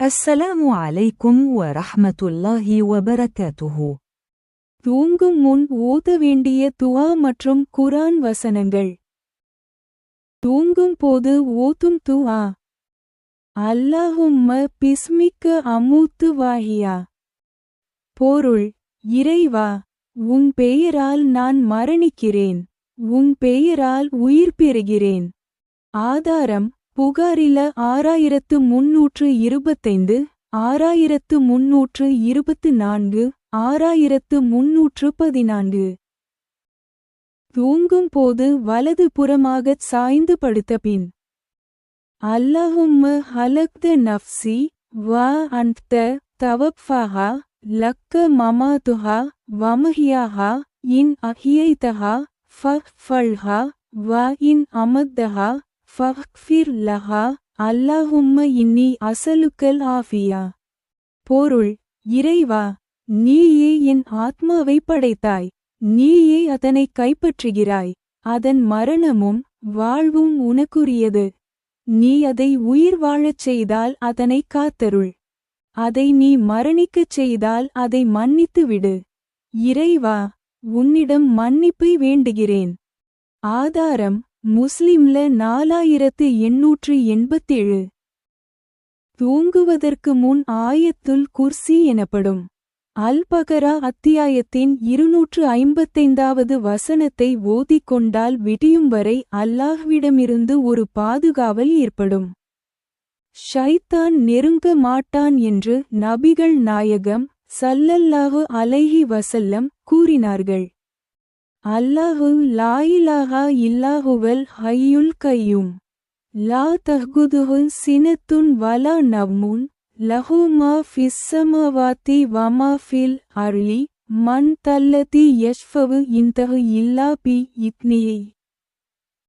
السلام عليكم ورحمة الله وبركاته தூங்கும் முன் ஓத வேண்டிய துவா மற்றும் குரான் வசனங்கள் தூங்கும் போது ஓதும் துவா அல்லாஹும்ம பிஸ்மிக்க அமூத்து வாஹியா பொருள் இறைவா உன் பெயரால் நான் மரணிக்கிறேன் உன் பெயரால் உயிர் பெறுகிறேன் ஆதாரம் புகாரில ஆறாயிரத்து முன்னூற்று இருபத்தைந்து ஆறாயிரத்து முன்னூற்று இருபத்து நான்கு ஆறாயிரத்து முன்னூற்று பதினான்கு. தூங்கும் போது வலது புறமாகச் சாய்ந்து படுத்த பின் அல்லாஹும்ம ஹலக்த நஃப்சி வ அந்த தவப்ஃபஹா லக்க மமாதுஹா வமஹியாஹா இன் அஹியைதஹா ஃபஃபல்ஹா வ இன் அமத்தஹா ஃபஃபிர் லஹா அல்லாஹும்ம இன்னி அசலுக்கல் ஆஃபியா. பொருள் இறைவா நீயே என் ஆத்மாவை படைத்தாய். நீயே அதனை கைப்பற்றுகிறாய். அதன் மரணமும் வாழ்வும் உனக்குரியது. நீ அதை உயிர் வாழச் செய்தால் அதனை காத்தருள். அதை நீ மரணிக்கச் செய்தால் அதை மன்னித்து விடு. இறைவா உன்னிடம் மன்னிப்பை வேண்டுகிறேன். ஆதாரம் முஸ்லிம்ல நாலாயிரத்து எண்ணூற்று எண்பத்தேழு. தூங்குவதற்கு முன் ஆயத்துல் குர்சி எனப்படும். அல் பகரா அத்தியாயத்தின் இருநூற்று ஐம்பத்தைந்தாவது வசனத்தை ஓதிக்கொண்டால் விடியும் வரை அல்லாஹ்விடமிருந்து ஒரு பாதுகாவல் ஏற்படும். ஷைத்தான் நெருங்க மாட்டான் என்று நபிகள் நாயகம் சல்லல்லாஹு அலைஹி வசல்லம் கூறினார்கள். அல்லாஹு லாயிலாகா இல்லாஹுவல் ஹையுல் கையும். லா தஹ்குதுஹு சினத்துன் வலா நவ்முன். லஹு மா ஃபிஸ் வமா ஃபில் அர்லி. மன் தல்லதி யஷ்ஃபவு இந்தஹு இல்லா பி இத்னிஹி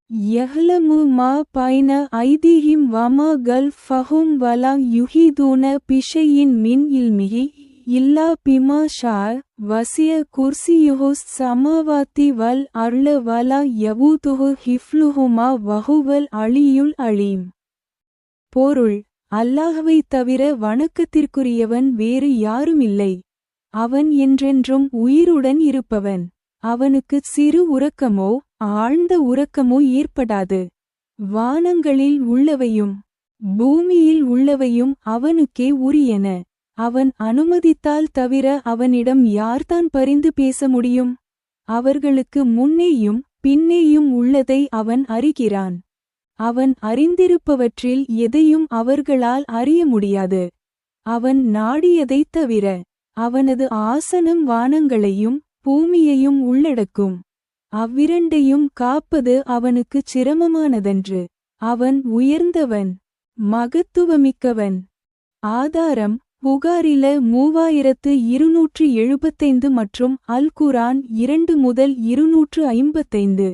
யஹ்லமு மா பைன ஐதீஹிம் வமா கல் ஃபஹும் வலா யுஹிதூன பிஷையின் மின் இல்மிஹி. இல்லா பிமா ஷா வசிய குர்சியுஹுஸ் சமாவாத்தி வல் அர்ல வலா யவூதுஹு ஹிஃப்லுஹுமா வஹுவல் அழியுள் அலீம். பொருள் அல்லாஹ்வை தவிர வணக்கத்திற்குரியவன் வேறு யாருமில்லை. அவன் என்றென்றும் உயிருடன் இருப்பவன். அவனுக்கு சிறு உறக்கமோ ஆழ்ந்த உறக்கமோ ஏற்படாது. வானங்களில் உள்ளவையும் பூமியில் உள்ளவையும் அவனுக்கே உரியன. அவன் அனுமதித்தால் தவிர அவனிடம் யார்தான் பரிந்து பேச முடியும்? அவர்களுக்கு முன்னேயும் பின்னேயும் உள்ளதை அவன் அறிகிறான். அவன் அறிந்திருப்பவற்றில் எதையும் அவர்களால் அறிய முடியாது. அவன் நாடியதைத் தவிர அவனது ஆசனம் வானங்களையும் பூமியையும் உள்ளடக்கும். அவ்விரண்டையும் காப்பது அவனுக்குச் சிரமமானதன்று. அவன் உயர்ந்தவன் மகத்துவமிக்கவன். ஆதாரம் புகாரில மூவாயிரத்து இருநூற்று எழுபத்தைந்து மற்றும் அல் குரான் இரண்டு முதல் இருநூற்று ஐம்பத்தைந்து.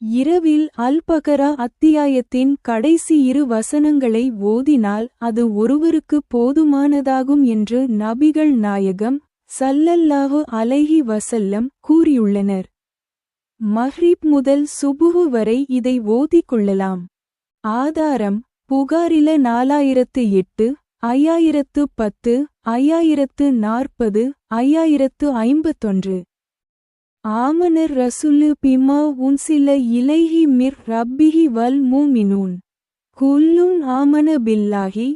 இரவில் அல் பகரா அத்தியாயத்தின் கடைசி இரு வசனங்களை ஓதினால் அது ஒருவருக்கு போதுமானதாகும் என்று நபிகள் நாயகம் சல்லல்லாஹு அலைஹி வசல்லம் கூறியுள்ளனர். மஹ்ரீப் முதல் சுபுகு வரை இதை ஓதிக் கொள்ளலாம் ஆதாரம் புகாரில நாலாயிரத்து எட்டு ஐயாயிரத்து பத்து ஐயாயிரத்து நாற்பது ஐயாயிரத்து ஐம்பத்தொன்று. ஆமனர் ரசுல்லு பிமா உன்சில இலைஹி மிர் ரப்பிஹி வல் மூமினூன். குல்லுன் ஆமன பில்லாஹி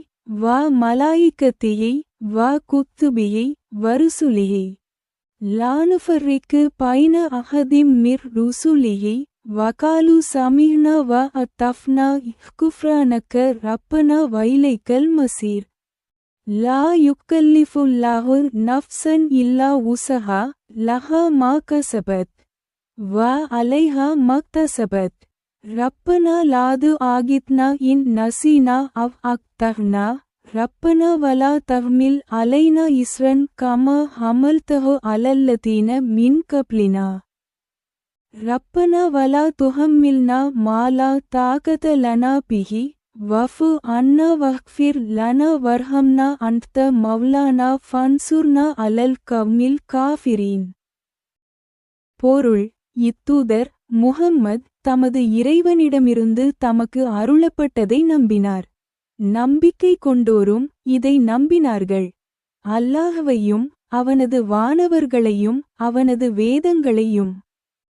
வா மலாயிக்கத்தியை வா குத்துபியை வருசுலிஹி. லானுஃபர்ரிக்கு பைன அஹதிம் மிர் ருசுலிஹி வகாலு சமீனா வ அத்தஃப்னா குஃப்ரானக்க ரப்பனா வைலைக்கல் மசீர். லா யுக்கல்லிஃபுல்லாஹு நஃப்சன் இல்லா உசஹா லஹா மா கசபத் வ அலைஹா மக்தசபத் ரப்பனா லாது ஆகித்னா இன் நசீனா அவ் அக்தஹ்னா ரப்பனா வலா தஹ்மில் அலைனா இஸ்ரன் கம ஹமல்தஹு அலல்லதீன மின் கப்லினா. ரப்பனா வலா துஹம்மில்னா மாலா தாகத லனா பிஹி வஃபு அன்னா வஹ்ஃபிர் லனா வர்ஹம்னா அந்த மவ்லானா ஃபன்சுர்னா அலல் கவ்மில் காஃபிரீன். பொருள் இத்தூதர் முஹம்மத் தமது இறைவனிடமிருந்து தமக்கு அருளப்பட்டதை நம்பினார். நம்பிக்கை கொண்டோரும் இதை நம்பினார்கள். அல்லாஹவையும் அவனது வானவர்களையும் அவனது வேதங்களையும்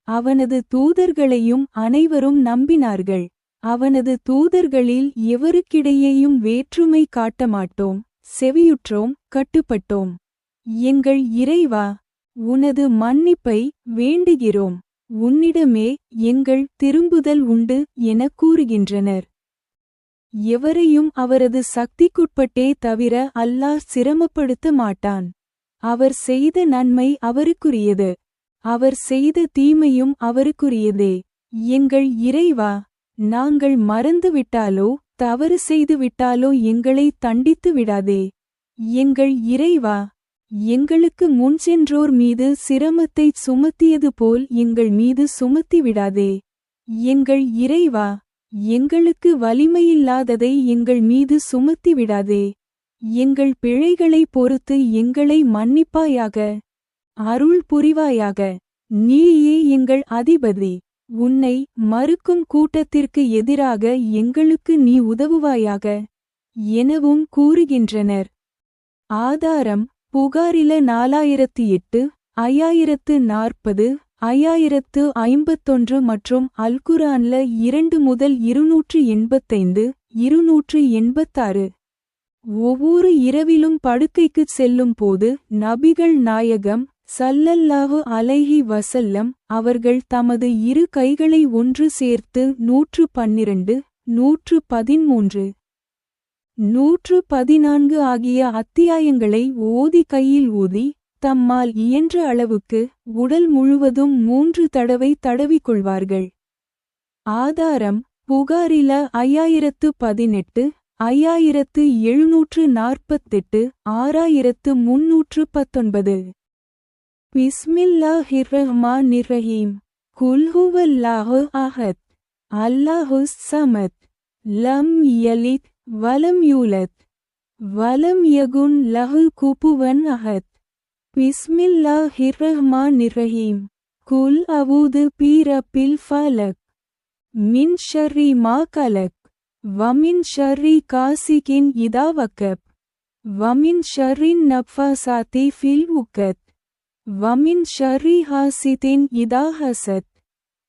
அவனது தூதர்களையும் அனைவரும் நம்பினார்கள். அவனது தூதர்களில் எவருக்கிடையேயும் வேற்றுமை காட்டமாட்டோம் செவியுற்றோம் கட்டுப்பட்டோம். எங்கள் இறைவா உனது மன்னிப்பை வேண்டுகிறோம். உன்னிடமே எங்கள் திரும்புதல் உண்டு எனக் கூறுகின்றனர். எவரையும் அவரது சக்திக்குட்பட்டே தவிர அல்லாஹ் சிரமப்படுத்த மாட்டான். அவர் செய்த நன்மை அவருக்குரியது. அவர் செய்த தீமையும் அவருக்குரியதே. எங்கள் இறைவா நாங்கள் மறந்துவிட்டாலோ தவறு செய்துவிட்டாலோ எங்களை தண்டித்து விடாதே. எங்கள் இறைவா எங்களுக்கு முன் சென்றோர் மீது சிரமத்தைச் சுமத்தியது போல் எங்கள் மீது சுமத்தி விடாதே. எங்கள் இறைவா எங்களுக்கு வலிமையில்லாததை எங்கள் மீது சுமத்தி விடாதே. எங்கள் பிழைகளை பொறுத்து எங்களை மன்னிப்பாயாக. அருள் புரிவாயாக. நீயே எங்கள் அதிபதி. உன்னை மறுக்கும் கூட்டத்திற்கு எதிராக எங்களுக்கு நீ உதவுவாயாக எனவும் கூறுகின்றனர். ஆதாரம் புகாரில நாலாயிரத்து எட்டு ஐயாயிரத்து நாற்பது ஐயாயிரத்து ஐம்பத்தொன்று மற்றும் அல்குரான்ல இரண்டு முதல் இருநூற்று எண்பத்தைந்து இருநூற்று எண்பத்தாறு. ஒவ்வொரு இரவிலும் படுக்கைக்குச் செல்லும் போது நபிகள் நாயகம் சல்லல்லாஹு அலைஹி வசல்லம் அவர்கள் தமது இரு கைகளை ஒன்று சேர்த்து நூற்று பன்னிரண்டு நூற்று பதிமூன்று நூற்று பதினான்கு ஆகிய அத்தியாயங்களை ஓதி கையில் ஊதி தம்மால் இயன்ற அளவுக்கு உடல் முழுவதும் மூன்று தடவை தடவிக்கொள்வார்கள். ஆதாரம் புகாரில ஐயாயிரத்து பதினெட்டு ஐயாயிரத்து எழுநூற்று நாற்பத்தெட்டு ஆறாயிரத்து முன்னூற்று பத்தொன்பது. பிஸ்மில்லாஹிர்ரஹ்மான் நிர்ரஹீம் குல்ஹுவல்லாஹு அஹத். அல்லாஹு சமத். லம் யலித். வலம் யூலத். வலம் யகுன் லஹு குபுவன் அஹத். பிஸ்மில்லாஹிர்ரஹ்மான் நிர்ரஹீம் குல் அவுது பீரப்பில் ஃபலக். மின் ஷர்ரி மா கலக். வமின் ஷர்ரி காசிகின் இதாவக்கப் வமின் ஷர்ரின் நப்ஃபாசாத்தி ஃபில் உக்கத். வமின் ஷர்ரி ஹாசிதின் இதா ஹசத்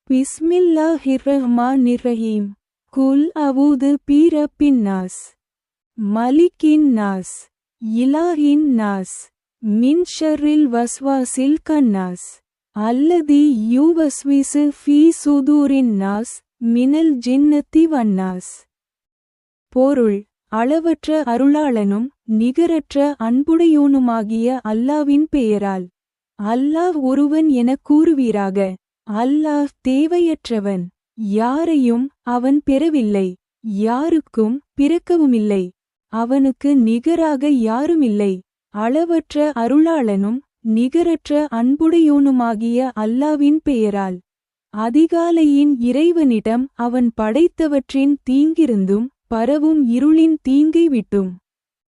பிஸ்மில்லாஹிர்ரஹ்மான் நிர்ரஹீம் குல் அவுது பீரப்பின் நாஸ் மலிக்கின் நாஸ். இலாஹின் நாஸ். மின் ஷர்ரில் வஸ்வாசில் கன்னாஸ். அல்லதி யூவஸ்விசு ஃபீ சுதூரின் நாஸ். மினல் ஜின்னத்தி வன்னாஸ். பொருள் அளவற்ற அருளாளனும் நிகரற்ற அன்புடையோனுமாகிய அல்லாவின் பெயரால். அல்லாஹ் ஒருவன் எனக் கூறுவீராக. அல்லாஹ் தேவையற்றவன். யாரையும் அவன் பெறவில்லை. யாருக்கும் பிறக்கவுமில்லை. அவனுக்கு நிகராக யாருமில்லை. அளவற்ற அருளாளனும் நிகரற்ற அன்புடையோனுமாகிய அல்லாவின் பெயரால். அதிகாலையின் இறைவனிடம் அவன் படைத்தவற்றின் தீங்கிருந்தும் பரவும் இருளின் தீங்கை விட்டும்.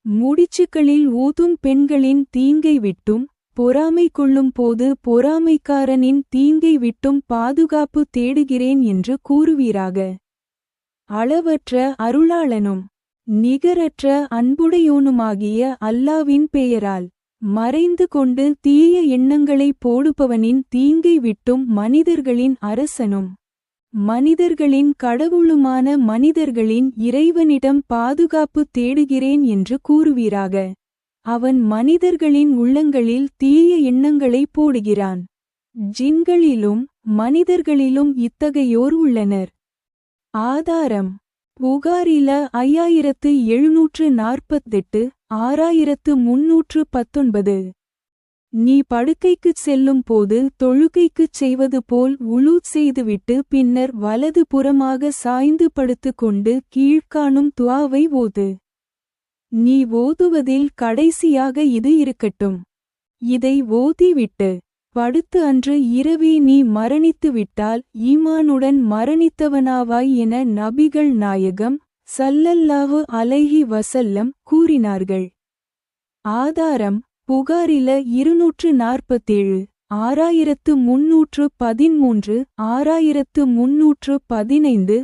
முடிச்சுக்களில் ஊதும் பெண்களின் தீங்கை விட்டும் பொறாமை கொள்ளும் போது பொறாமைக்காரனின் தீங்கை விட்டும் பாதுகாப்பு தேடுகிறேன் என்று கூறுவீராக. அளவற்ற அருளாளனும் நிகரற்ற அன்புடையோனுமாகிய அல்லாவின் பெயரால் மறைந்து கொண்டு தீய எண்ணங்களை போடுபவனின் தீங்கை விட்டும் மனிதர்களின் அரசனும் மனிதர்களின் கடவுளுமான மனிதர்களின் இறைவனிடம் பாதுகாப்பு தேடுகிறேன் என்று கூறுவீராக. அவன் மனிதர்களின் உள்ளங்களில் தீய எண்ணங்களை போடுகிறான். ஜின்களிலும் மனிதர்களிலும் இத்தகையோர் உள்ளனர். ஆதாரம். புகாரில ஐயாயிரத்து எழுநூற்று நாற்பத்தெட்டு ஆறாயிரத்து முன்னூற்று பத்தொன்பது. நீ படுக்கைக்குச் செல்லும் போது தொழுகைக்குச் செய்வது போல் உளூத் செய்துவிட்டு பின்னர் வலது புறமாக சாய்ந்து படுத்துக்கொண்டு கீழ்காணும் துவாவை ஓது. நீ ஓதுவதில் கடைசியாக இது இருக்கட்டும். இதை ஓதிவிட்டு படுத்து அன்று இரவே நீ மரணித்து விட்டால் ஈமானுடன் மரணித்தவனாவாய் என நபிகள் நாயகம் சல்லல்லாஹு அலைஹி வசல்லம் கூறினார்கள். ஆதாரம் புகாரில இருநூற்று நாற்பத்தேழு ஆறாயிரத்து முன்னூற்று பதிமூன்று ஆறாயிரத்து முன்னூற்று பதினைந்து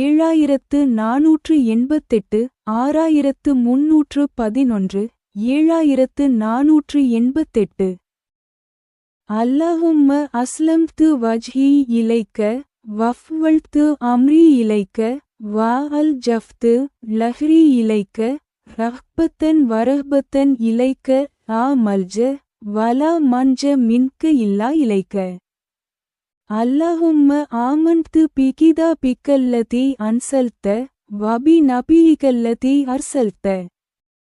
ஏழாயிரத்து நாநூற்று எண்பத்தெட்டு ஆறாயிரத்து முன்னூற்று பதினொன்று ஏழாயிரத்து நாநூற்று எண்பத்தெட்டு. அல்லாஹும அஸ்லம் து வஜ்ஹி இலைக்க வஃவல்து அம்ரி இலைக்க வா அல் ஜஃப்து லஹ்ரி இலைக்க ரஹ்பத்தன் வரஹ்பத்தன் இலைக்க ஆ மல்ஜ வலா மஞ்ச மின்க இல்லா இலைக்க. அல்லாஹும்ம ஆமன்து பிகிதா பிக்கல்லதி அன்சல்த வபி நபியிகல்லதி அர்சல்த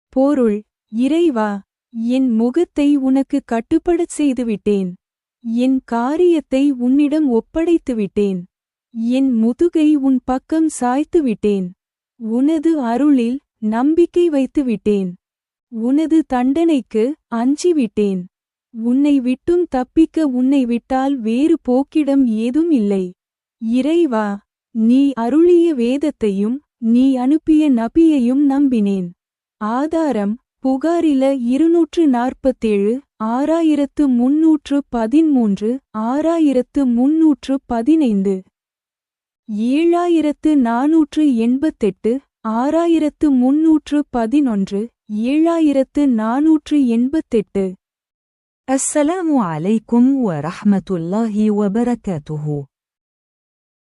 பொருள் இறைவா என் முகத்தை உனக்கு கட்டுப்படச் செய்துவிட்டேன். என் காரியத்தை உன்னிடம் ஒப்படைத்துவிட்டேன் என் முதுகை உன் பக்கம் சாய்த்துவிட்டேன் உனது அருளில் நம்பிக்கை வைத்துவிட்டேன் உனது தண்டனைக்கு அஞ்சிவிட்டேன் உன்னை விட்டும் தப்பிக்க உன்னை விட்டால் வேறு போக்கிடம் ஏதும் இல்லை. இறைவா நீ அருளிய வேதத்தையும் நீ அனுப்பிய நபியையும் நம்பினேன். ஆதாரம் புகாரில இருநூற்று நாற்பத்தேழு ஆறாயிரத்து முன்னூற்று பதிமூன்று ஆறாயிரத்து முன்னூற்று பதினைந்து. ஏழாயிரத்து நாநூற்று எண்பத்தெட்டு ஆறாயிரத்து முன்னூற்று பதினொன்று ஏழாயிரத்து நாநூற்று எண்பத்தெட்டு. அஸ்ஸலாமு அலைக்கும் வரஹமத்துல்லாஹி வபரகாத்துஹூ